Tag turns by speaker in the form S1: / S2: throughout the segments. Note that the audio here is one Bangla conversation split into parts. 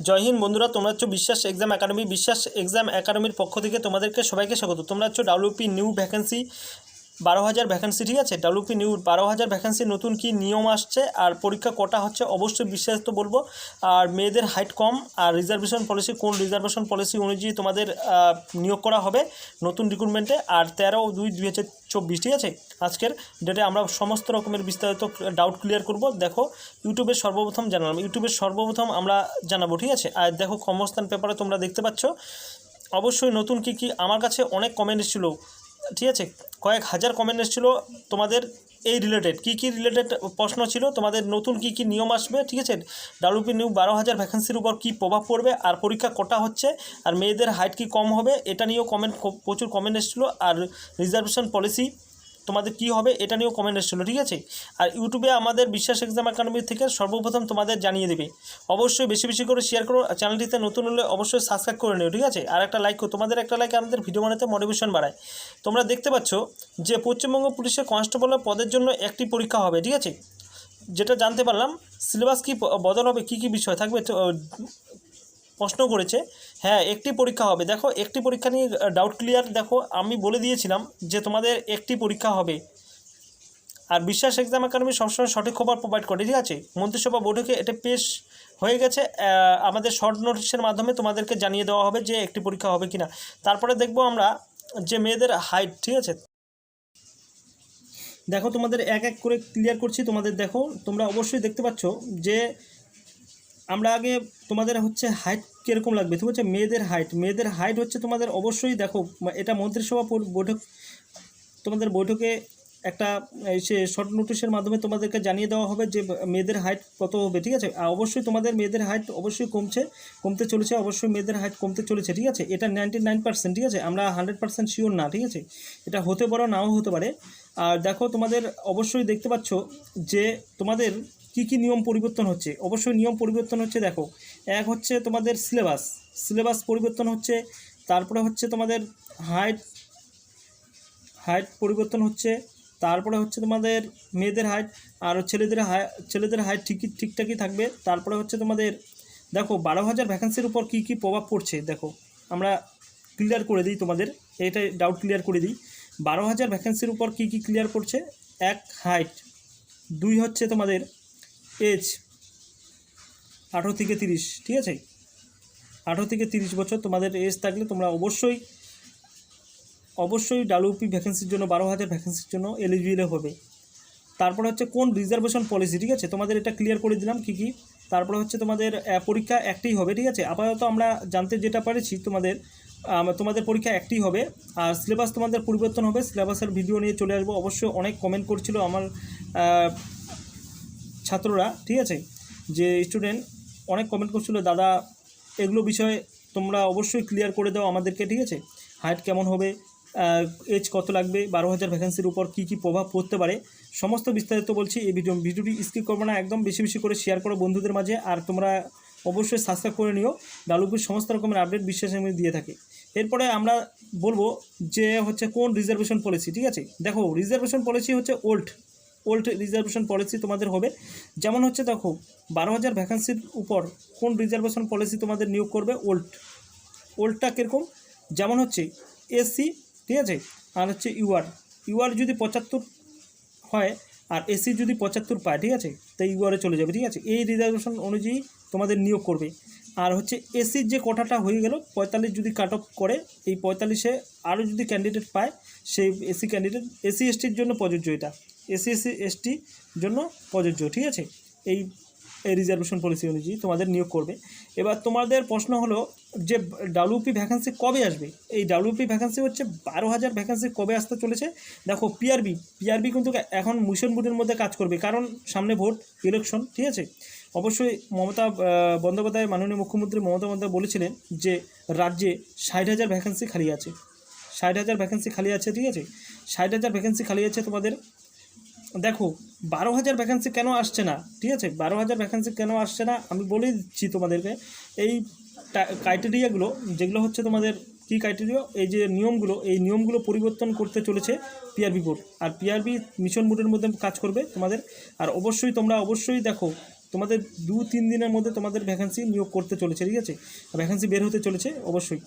S1: জয় হিন্দ বন্ধুরা, তোমরা হচ্ছে বিশ্বাস এক্সাম একাডেমি, বিশ্বাস এক্সাম একাডেমির পক্ষ থেকে তোমাদেরকে সবাইকে স্বাগত। তোমরা হচ্ছে ডাব্লিউপি নিউ ভ্যাকেন্সি বারো হাজার ভ্যাকেন্সি ঠিক আছে? ডাব্লিউপি নিউ বারো হাজার ভ্যাকেন্সি নতুন কি নিয়ম আসছে? আর পরীক্ষা কটা হচ্ছে? অবশ্যই বিস্তারিত বলব। আর মেয়েদের হাইট কম, আর রিজার্ভেশন পলিসি কোন রিজার্ভেশন পলিসি অনুযায়ী তোমাদের নিয়োগ করা হবে নতুন রিক্রুটমেন্টে আর তেরো দুই দুই হাজার চব্বিশ, ঠিক আছে? আজকের ডেটে আমরা সমস্ত রকমের বিস্তারিত ডাউট ক্লিয়ার করব। দেখো ইউটিউবের সর্বপ্রথম জানালাম। ইউটিউবে সর্বপ্রথম আমরা জানাব, ঠিক আছে? আর দেখো, কর্মস্থান পেপারে তোমরা দেখতে পাচ্ছ। অবশ্যই নতুন কি কি? আমার কাছে অনেক কমেন্ট এসেছিল। ঠিক আছে, কয়েক হাজার কমেন্ট এসেছিল তোমাদের এই রিলেটেড কী কী রিলেটেড প্রশ্ন ছিল, তোমাদের নতুন কি কি নিয়ম আসবে, ঠিক আছে? ডাব্লিউপি নিউ বারো হাজার ভ্যাকেন্সির উপর কী প্রভাব পড়বে আর পরীক্ষা কটা হচ্ছে আর মেয়েদের হাইট কি কম হবে, এটা নিয়েও কমেন্ট প্রচুর কমেন্ট এসেছিল আর রিজার্ভেশন পলিসি তোমাদের কি হবে এটা নিয়েও কমেন্ট এসেছিল, ঠিক আছে? আর ইউটিউবে আমাদের বিশ্বাস এক্সাম একাডেমি থেকে সর্বপ্রথম তোমাদের জানিয়ে দেবে। অবশ্যই বেশি বেশি করে শেয়ার করো চ্যানেলটিতে নতুন হলে অবশ্যই সাবস্ক্রাইব করে নিও, ঠিক আছে? আর একটা লাইক করো, তোমাদের একটা লাইক আমাদের ভিডিও বানাতে মোটিভেশন বাড়ায়। তোমরা দেখতে পাচ্ছ যে পশ্চিমবঙ্গ পুলিশের কনস্টেবলের পদের জন্য একটি পরীক্ষা হবে, ঠিক আছে? যেটা জানতে পারলাম সিলেবাস কি বদল হবে, কী কী বিষয় থাকবে প্রশ্ন করেছে হ্যাঁ একটি পরীক্ষা হবে। দেখো, একটি পরীক্ষা নিয়ে ডাউট ক্লিয়ার দেখো, আমি বলে দিয়েছিলাম যে তোমাদের একটি পরীক্ষা হবে। আর বিশ্বাস এক্সাম একাডেমি সবসময় সঠিক খবর প্রোভাইড করে, ঠিক আছে? মন্ত্রিসভা বৈঠকে এটা পেশ হয়ে গেছে আমাদের শর্ট নোটিশের মাধ্যমে তোমাদেরকে জানিয়ে দেওয়া হবে যে একটি পরীক্ষা হবে কিনা। তারপরে দেখব আমরা যে মেয়েদের হাইট ঠিক আছে? দেখো, তোমাদের এক এক করে ক্লিয়ার করছি। তোমাদের দেখো, তোমরা অবশ্যই দেখতে পাচ্ছ যে আমরা আগে তোমাদের হচ্ছে হাইট কীরকম লাগবে? ঠিক আছে? মেয়েদের হাইট মেয়েদের হাইট হচ্ছে তোমাদের অবশ্যই দেখো এটা মন্ত্রিসভা বৈঠক, তোমাদের বৈঠকে একটা সে শর্ট নোটিশের মাধ্যমে তোমাদেরকে জানিয়ে দেওয়া হবে যে, মেয়েদের হাইট কত হবে, ঠিক আছে? আর অবশ্যই তোমাদের মেয়েদের হাইট অবশ্যই কমছে, কমতে চলেছে, অবশ্যই মেয়েদের হাইট কমতে চলেছে, ঠিক আছে? এটা নাইনটি নাইন পার্সেন্ট ঠিক আছে? আমরা হান্ড্রেড পার্সেন্ট শিওর না, ঠিক আছে? এটা হতে পারো, নাও হতে পারে। আর দেখো, তোমাদের অবশ্যই দেখতে পাচ্ছ যে, তোমাদের কি কি নিয়ম পরিবর্তন হচ্ছে? অবশ্যই নিয়ম পরিবর্তন হচ্ছে দেখো, এক হচ্ছে তোমাদের সিলেবাস সিলেবাস পরিবর্তন হচ্ছে, তারপরে হচ্ছে তোমাদের হাইট হাইট পরিবর্তন হচ্ছে, তারপরে হচ্ছে তোমাদের মেয়েদের হাইট আর ছেলেদের হাই ছেলেদের হাইট ঠিকই ঠিকঠাকই থাকবে, তারপরে হচ্ছে তোমাদের, দেখো বারো হাজার ভ্যাকেন্সির উপর কী কী প্রভাব পড়ছে? দেখো, আমরা ক্লিয়ার করে দিই তোমাদের, এইটাই ডাউট ক্লিয়ার করে দিই। বারো হাজার ভ্যাকেন্সির উপর কী কী ক্লিয়ার পড়ছে এক হাইট দুই হচ্ছে তোমাদের এজ আঠেরো থেকে তিরিশ, ঠিক আছে? আঠেরো থেকে তিরিশ বছর তোমাদের এজ থাকলে তোমরা অবশ্যই অবশ্যই ডাব্লিউপি ভ্যাকেন্সির জন্য, বারো হাজার ভ্যাকেন্সির জন্য এলিজিবল হবে। তারপরে হচ্ছে কোন রিজার্ভেশন পলিসি ঠিক আছে? তোমাদের এটা ক্লিয়ার করে দিলাম কী কী। তারপরে হচ্ছে তোমাদের পরীক্ষা একটাই হবে, ঠিক আছে? আপাতত আমরা জানতে যেটা পারেছি তোমাদের তোমাদের পরীক্ষা একটাই হবে। আর সিলেবাস তোমাদের পরিবর্তন হবে। সিলেবাসের ভিডিও নিয়ে চলে আসব। অবশ্যই অনেক কমেন্ট করছিল আমার ছাত্ররা, ঠিক আছে? যে স্টুডেন্ট অনেক কমেন্ট করছিল, দাদা, এগুলো বিষয়ে তোমরা অবশ্যই ক্লিয়ার করে দাও আমাদেরকে, ঠিক আছে? হাইট কেমন হবে? এজ কত লাগবে? বারো হাজার ভ্যাকেন্সির উপর কী কী প্রভাব পড়তে পারে? সমস্ত বিস্তারিত বলছি এই ভিডিও ভিডিওটি স্কিপ করবে না, একদম বেশি বেশি করে শেয়ার করো বন্ধুদের মাঝে, আর তোমরা অবশ্যই সাবস্ক্রাইব করে নিও। ডালুপির সমস্ত রকমের আপডেট বিশ্বাসের মধ্যে দিয়ে থাকে। এরপরে আমরা বলব যে হচ্ছে কোন রিজার্ভেশন পলিসি ঠিক আছে? দেখো রিজার্ভেশন পলিসি হচ্ছে ওল্ড ওল্ড রিজার্ভেশন পলিসি তোমাদের হবে। যেমন হচ্ছে দেখো, বারো হাজার ভ্যাকান্সির উপর কোন রিজার্ভেশন পলিসি তোমাদের নিয়োগ করবে? ওল্ড ওল্ডটা কীরকম? যেমন হচ্ছে এসসি ঠিক আছে? আর হচ্ছে ইউআর ইউআর যদি পঁচাত্তর হয়, আর এসি যদি পঁচাত্তর পায়, ঠিক আছে? তাই ইউআরে চলে যাবে, ঠিক আছে? এই রিজার্ভেশন অনুযায়ী তোমাদের নিয়োগ করবে। আর হচ্ছে এসির যে কোটাটা হয়ে গেল, পঁয়তাল্লিশ যদি কাট অফ করে, এই পঁয়তাল্লিশে আরও যদি ক্যান্ডিডেট পায়, সেই এসি ক্যান্ডিডেট এসি এসটির জন্য প্রযোজ্য এটা। এসি এসসি এসটি জন্য প্রযোজ্য, ঠিক আছে? এই এই রিজার্ভেশন পলিসি অনুযায়ী তোমাদের নিয়োগ করবে। এবার তোমাদের প্রশ্ন হলো যে ডাব্লিউপি ভ্যাকান্সি কবে আসবে? এই ডাব্লিউপি ভ্যাকান্সি হচ্ছে বারো হাজার ভ্যাকান্সি কবে আসতে চলেছে? দেখো পিআরবি পিআরবি কিন্তু এখন মিশন বোর্ডের মধ্যে কাজ করবে, কারণ সামনে ভোট ইলেকশন ঠিক আছে? অবশ্যই মমতা বন্দ্যোপাধ্যায়, মাননীয় মুখ্যমন্ত্রী মমতা বন্দ্যোপাধ্যায় বলেছিলেন যে রাজ্যে ষাট হাজার ভ্যাকান্সি খালি আছে। ষাট হাজার ভ্যাকান্সি খালি আছে, ঠিক আছে? ষাট হাজার ভ্যাকান্সি খালি আছে তোমাদের দেখো, বারো হাজার ভ্যাকান্সি কেন আসছে না? ঠিক আছে, বারো হাজার ভ্যাকান্সি কেন আসছে না? আমি বলেই দিচ্ছি তোমাদেরকে, এই ক্রাইটেরিয়াগুলো যেগুলো হচ্ছে তোমাদের কী ক্রাইটেরিয়া এই যে নিয়মগুলো, এই নিয়মগুলো পরিবর্তন করতে চলেছে পিআরবি বোর্ড আর পিআরবি মিশন বোর্ডের মধ্যে কাজ করবে তোমাদের। আর অবশ্যই তোমরা অবশ্যই দেখো, তোমাদের দু তিন দিনের মধ্যে তোমাদের ভ্যাকেন্সি নিয়োগ করতে চলেছে, ঠিক আছে? ভ্যাকেন্সি বের হতে চলেছে, অবশ্যই।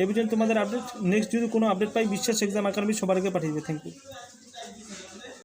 S1: এই পর্যন্ত তোমাদের আপডেট নেক্সট যদি কোনো আপডেট পাই, বিশ্বাস এক্সাম একাডেমি সবার আগে পাঠিয়ে দেবে। Thank you